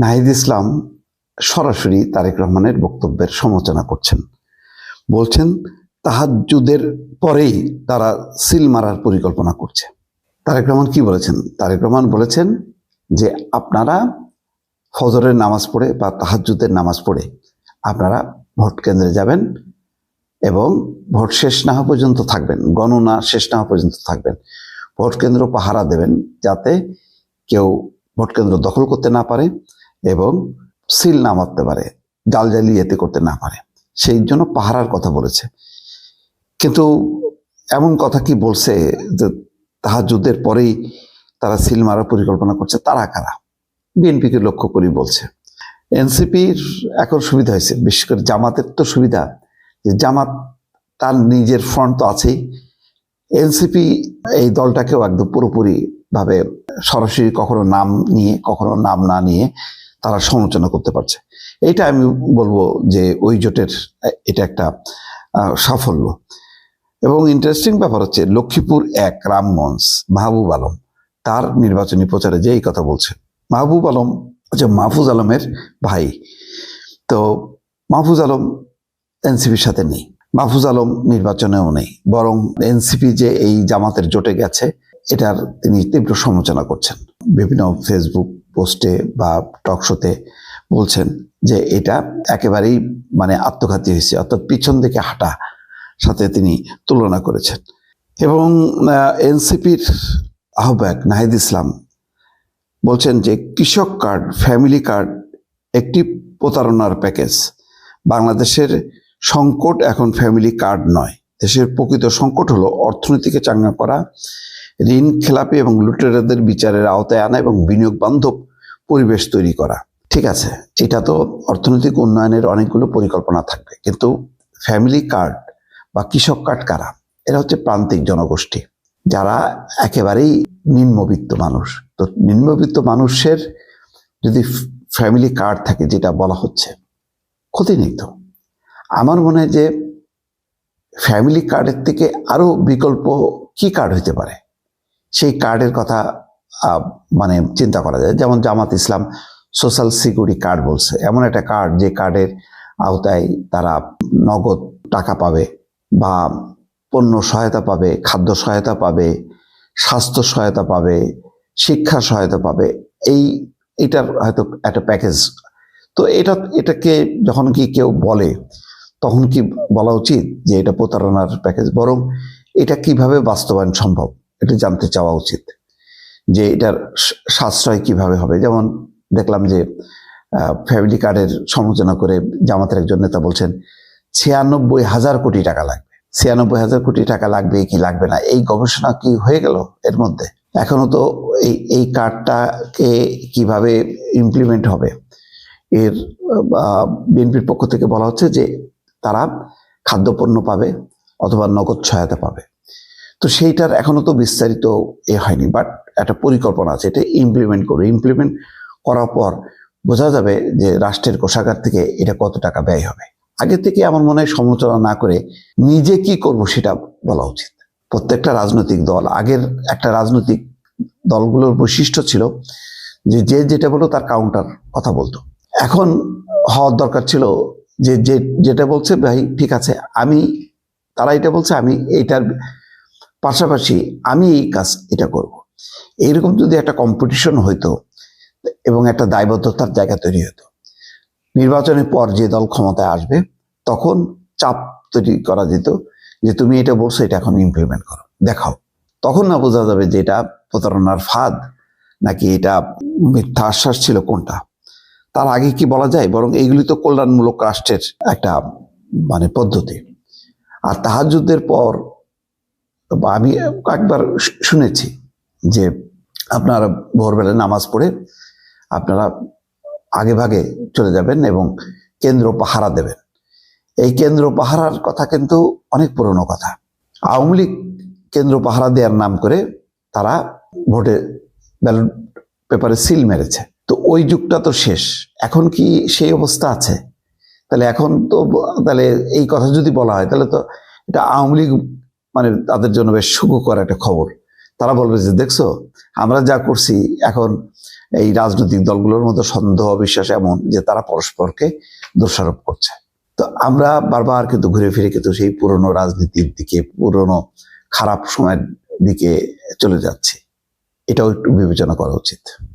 নাহিদ ইসলাম সরাসরি তারেক রহমানের বক্তব্যের সমালোচনা করছেন। বলছেন, তাহাজ্জুদের পরেই তারা সিল মারার পরিকল্পনা করছে। তারেক রহমান কি বলেছেন? তারেক রহমান বলেছেন যে, আপনারা ফজরের নামাজ পড়ে বা তাহাজ্জুদের নামাজ পড়ে আপনারা ভোট কেন্দ্রে যাবেন এবং ভোট শেষ না হওয়া পর্যন্ত থাকবেন, গণনা শেষ না হওয়া পর্যন্ত থাকবেন। ভোট কেন্দ্র পাহারা দেবেন যাতে কেউ ভোট কেন্দ্র দখল করতে না পারে। এবং সিল না মারতে পারে জাল জালি এতে করতে না পারে। সেই জন্য পাহারার কথা বলেছে। কিন্তু এমন কথা কি বলছে যে তাহাজুদের পরেই তারা সিল মারার পরিকল্পনা করছে? তারা কারা? বিএনপিকে লক্ষ্য করি বলছে। এনসিপির এখন সুবিধা হয়েছে। বিশেষ করে জামাতের তো সুবিধা যে জামাত তার নিজের ফ্রন্ট তো আছেই। এনসিপি এই দলটাকেও একদম পুরোপুরি ভাবে সরাসরি কখনো নাম নিয়ে, কখনো নাম না নিয়ে তারা সমালোচনা করতে পারছে। এটা আমি বলব যে ওই জোটের, এটা একটা সাফল্য। এবং ইন্টারেস্টিং ব্যাপার হচ্ছে লক্ষ্মীপুর এক, রামগঞ্জ, মাহবুব আলম, তার নির্বাচনী প্রচারে যে এই কথা বলছে। মাহবুব আলম হচ্ছে মাহফুজ আলমের ভাই। তো মাহফুজ আলম এনসিপির সাথে নেই। মাহফুজ আলম নির্বাচনেও নেই। বরং এনসিপি যে এই জামাতের জোটে গেছে, এটার তিনি তীব্র সমালোচনা করছেন। বিভিন্ন ফেসবুক পোস্টে বা টক শোতে বলছেন যে এটা একেবারেই মানে আত্মঘাতী হয়েছে, অর্থাৎ পিছন দিকে হাঁটা সাথে তিনি তুলনা করেছেন। এবং এনসিপির আহ্বায়ক নাহিদ ইসলাম বলছেন যে কৃষক কার্ড, ফ্যামিলি কার্ড একটি প্রতারণার প্যাকেজ। বাংলাদেশের সংকট এখন ফ্যামিলি কার্ড নয়। দেশের প্রকৃত সংকট হলো অর্থনীতিকে চাঙ্গা করা, ঋণ, খেলাপি এবং লুটেরাদের বিচারের আওতায় আনা এবং বিনিয়োগ বান্ধব পরিবেশ তৈরি করা। ঠিক আছে? এটা তো অর্থনৈতিক উন্নয়নের অনেকগুলো পরিকল্পনা থাকবে। কিন্তু ফ্যামিলি কার্ড বা কৃষক কার্ড কারা? এরা হচ্ছে প্রান্তিক জনগোষ্ঠী। যারা একেবারেই নিম্নবিত্ত মানুষ। তো নিম্নবিত্ত মানুষের যদি ফ্যামিলি কার্ড থাকে, যেটা বলা হচ্ছে, ক্ষতি নেই তো? আমার মনে হয় যে ফ্যামিলি কার্ডের থেকে আরও বিকল্প কি কার্ড হতে পারে? সেই কার্ডের কথা মানে চিন্তা করা যায়। যেমন Jamaat Islam social security card বলছে। এমন একটা কার্ড যে কার্ডের আওতায় তারা নগদ টাকা পাবে বা পণ্য সহায়তা পাবে, খাদ্য সহায়তা পাবে, স্বাস্থ্য সহায়তা পাবে, শিক্ষা সহায়তা পাবে। এই, এটার হয়তো একটা প্যাকেজ তো এটা, এটাকে যখন কি কেউ বলে, তখন কি বলা উচিত যে এটা প্রতারণার প্যাকেজ বরং এটা কীভাবে বাস্তবায়ন সম্ভব? এটা জানতে চাওয়া উচিত। যে এটার সাশ্রয় কীভাবে হবে? যেমন দেখলাম যে ফ্যামিলি কার্ডের সমালোচনা করে জামাতের একজন নেতা বলছেন, ছিয়ানব্বই হাজার কোটি টাকা লাগবে। ছিয়ানব্বই হাজার কোটি টাকা লাগবে কি লাগবে না? এই গবেষণা কি হয়ে গেল এর মধ্যে? এখনও তো এই এই কার্ডটাকে কীভাবে ইমপ্লিমেন্ট হবে? এর বিএনপির পক্ষ থেকে বলা হচ্ছে যে, তারা খাদ্যপণ্য পাবে অথবা নগদ সহায়তা পাবে। তো সেইটার এখনও তো বিস্তারিত এ হয়নি বাট একটা পরিকল্পনা আছে, এটা ইমপ্লিমেন্ট করবে। ইমপ্লিমেন্ট করার পর বোঝা যাবে যে রাষ্ট্রের কোষাগার থেকে এটা কত টাকা ব্যয় হবে। আগে থেকে আমার মনে হয় সমালোচনা না করে নিজে কি করব সেটা বলা উচিত। প্রত্যেকটা রাজনৈতিক দল, আগের একটা রাজনৈতিক দলগুলোর বৈশিষ্ট্য ছিল যে যে যেটা বলতো তার কাউন্টার কথা বলতো। এখন হওয়ার দরকার ছিল যে যে যেটা বলছে, ভাই, ঠিক আছে, আমি, তারা এটা বলছে, আমি এইটার পাশাপাশি আমি এই কাজ এটা করব। এইরকম যদি একটা কম্পিটিশন হইতো এবং একটা দায়বদ্ধতার জায়গা তৈরি হতো নির্বাচনের পর যে দল ক্ষমতায় আসবে তখন চাপ তৈরি করা যেত যে তুমি এটা বলছো, এটা এখন ইমপ্লিমেন্ট করো, দেখাও। তখন না বোঝা যাবে যে এটা প্রতারণার ফাঁদ নাকি এটা মিথ্যা আশ্বাস ছিল কোনটা। তার আগে কি বলা যায়? বরং এইগুলি তো কল্যাণমূলক রাষ্ট্রের একটা মানে পদ্ধতি। আর তাহাজুদের পর বা আমি কয়েকবার শু- শুনেছি যে আপনারা ভোরবেলায় নামাজ পড়ে আপনারা আগে ভাগে চলে যাবেন এবং কেন্দ্র পাহারা দেবেন। এই কেন্দ্র পাহারার কথা কিন্তু অনেক পুরনো কথা। আওয়ামী লীগ কেন্দ্র পাহারা দেওয়ার নাম করে তারা ভোটে ব্যালট পেপারে সিল মেরেছে। তো ওই যুগটা তো শেষ। এখন কি সেই অবস্থা আছে? তাহলে এখন তো তাহলে এই কথা যদি বলা হয়, তাহলে তো এটা আওয়ামী লীগ মানে তাদের জন্য বেশ সুখকর একটা খবর। তারা বলবে যে, দেখছ, আমরা যা করছি, এখন এই রাজনৈতিক দলগুলোর মধ্যে সন্দেহ, বিশ্বাস এমন যে তারা পরস্পরকে দোষারোপ করছে। তো আমরা বারবার কিন্তু ঘুরে ফিরে কিন্তু সেই পুরনো রাজনীতির দিকে, পুরনো খারাপ সময়ের দিকে চলে যাচ্ছি। এটাও একটু বিবেচনা করা উচিত।